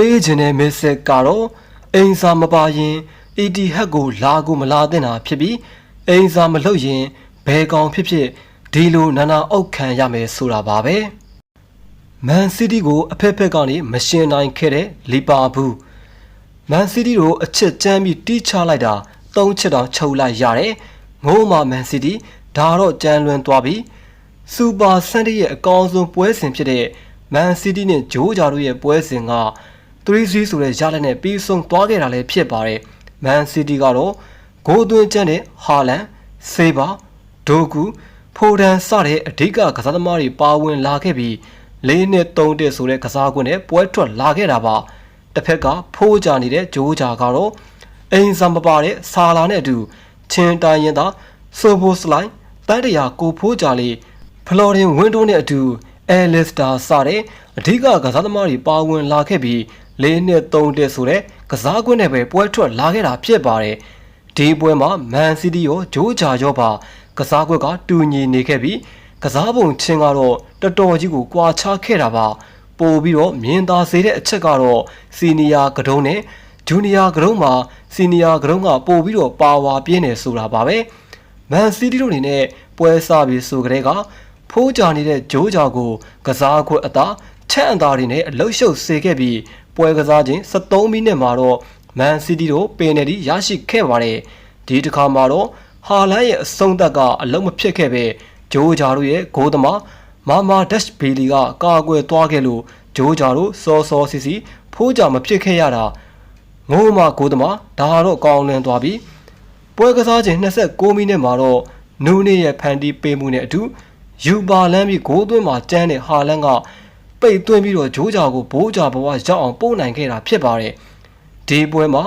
ပေးခြင်းတဲ့မက်ဆေ့ကတော့အိမ်စာမပါရင် ET ဟက်ကိုလာကိုမလာတဲ့တာဖြစ်ပြီးအိမ်စာမလုပ်ရင်ဘယ်ကောင်ဖြစ်ဖြစ်ဒီလိုနာနာအုပ်ခံရမယ်ဆိုတာပါပဲမန်စီးတီးကိုအဖက်ဖက်ကနေမရှင်နိုင်ခဲ့တဲ့လီပါဘူးမန်စီးတီးကိုအချစ်ကျမ်းပြီးတီးချလိုက်တာသုံးချက်တောင်ချုပ်လိုက်ရတယ်ငိုးမှမန်စီးတီးဒါတော့ကြမ်းလွန်သွားပြီစူပါဆန်တီရဲ့အကောင်းဆုံးပွဲစဉ်ဖြစ်တဲ့မန်စီးတီးနဲ့ဂျိုးဂျာတို့ရဲ့ပွဲစဉ်က 3-0ဆိုတဲ့ရလက်နဲ့ပြီးဆုံးသွားခဲ့တာလည်းဖြစ်ပါတယ်။မန်စီးတီးကတော့ဂိုးသွင်းကျန်းတဲ့ဟာလန်၊ဆေးဘာ၊ဒိုကူ၊ဖိုဒန်စတဲ့အဓိကကစားသမားတွေပါဝင်လာခဲ့ပြီး၄နှစ်၃တက်ဆိုတဲ့ကစားကွင်းနဲ့ပွဲထွက်လာခဲ့တာပါ။တစ်ဖက်ကဖိုးကြနေတဲ့ဂျိုးဂျာကတော့အိမ်စံမပါတဲ့ဆာလာနဲ့အတူချင်းတိုင်းရင်သာဆိုဘိုစလိုင်းတန်းတရာကိုဖိုးကြလေးဖလော်ရင်ဝင်းတိုးနဲ့အတူအဲလစ်တာစတဲ့အဓိကကစားသမားတွေပါဝင်လာခဲ့ပြီး ၄နှစ်၃တက်ဆိုတဲ့ကစားကွင်းနဲ့ပဲပွဲထွက်လာခဲ့တာဖြစ်ပါတယ်ဒီပွဲမှာမန်စီးတီးရောဂျိုးဂျာရောပါကစားကွက်ကတူညီနေခဲ့ပြီးကစားပုံချင်းကတော့တော်တော်ကြီးကိုကွာခြားခဲ့တာပါပို့ပြီးတော့မြင်သာစေတဲ့အချက်ကတော့စီနီယာကတုံးနဲ့ဂျူနီယာကတုံးမှာစီနီယာကတုံးကပို့ပြီးတော့ပါဝါပြင်းနေဆိုတာပါပဲမန်စီးတီးတို့အနေနဲ့ပွဲစားပြီးဆိုကြတဲ့ကဖိုးကြနေတဲ့ဂျိုးဂျာကိုကစားခွက်အသာ ချက်အန်သားတွေနဲ့အလုရှုပ်စေခဲ့ပြီးပွဲကစားခြင်း73မိနစ်မှာတော့မန်စီးတီးတို့ပင်နယ်တီရရှိခဲ့ပါတယ်ဒီတစ်ခါမှာတော့ဟာလန်ရဲ့အဆုံးသက်ကအလုံးမဖြစ်ခဲ့ပဲဂျိုးဂျာတို့ရဲ့ဂိုးသမားမာမာဒက်ရှ်ဘီလီကကာကွယ်သွားခဲ့လို့ဂျိုးဂျာတို့စောစောစီစီဖိုးကြမဖြစ်ခဲ့ရတာငိုးမဂိုးသမားဒါတော့ကောင်းလင်းသွားပြီပွဲကစားခြင်း29မိနစ်မှာတော့နူးနေရဲ့ဖန်တီးပေးမှုနဲ့အတူယူပါလန်းပြီးဂိုးသွင်းမှာကျန်းတဲ့ဟာလန်က ပိတ်သွင်းပြီးတော့ဂျိုးဂျာကိုဘိုးဂျာဘဝရောက်အောင်ပို့နိုင်ခဲ့တာဖြစ်ပါတယ်ဒီပွဲမှာ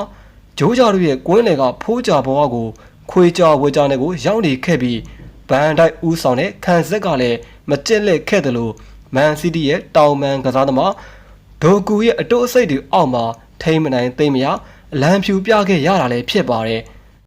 ဂျိုးဂျာတို့ရဲ့ကွင်းလေကဖိုးဂျာဘဝကိုခွေကြဝေကြနဲ့ကိုရောက်နေခဲ့ပြီးဘန်ဒိုက်ဦးဆောင်တဲ့ခံဆက်ကလည်းမကျက်လက်ခဲ့တယ်လို့မန်စီးတီးရဲ့တောင်မန်ကစားသမားဒိုကူရဲ့အတုအစိတ်တွေအောက်မှာထိမ့်မနိုင်သိမ့်မရအလံဖြူပြခဲ့ရတာလည်းဖြစ်ပါတယ်။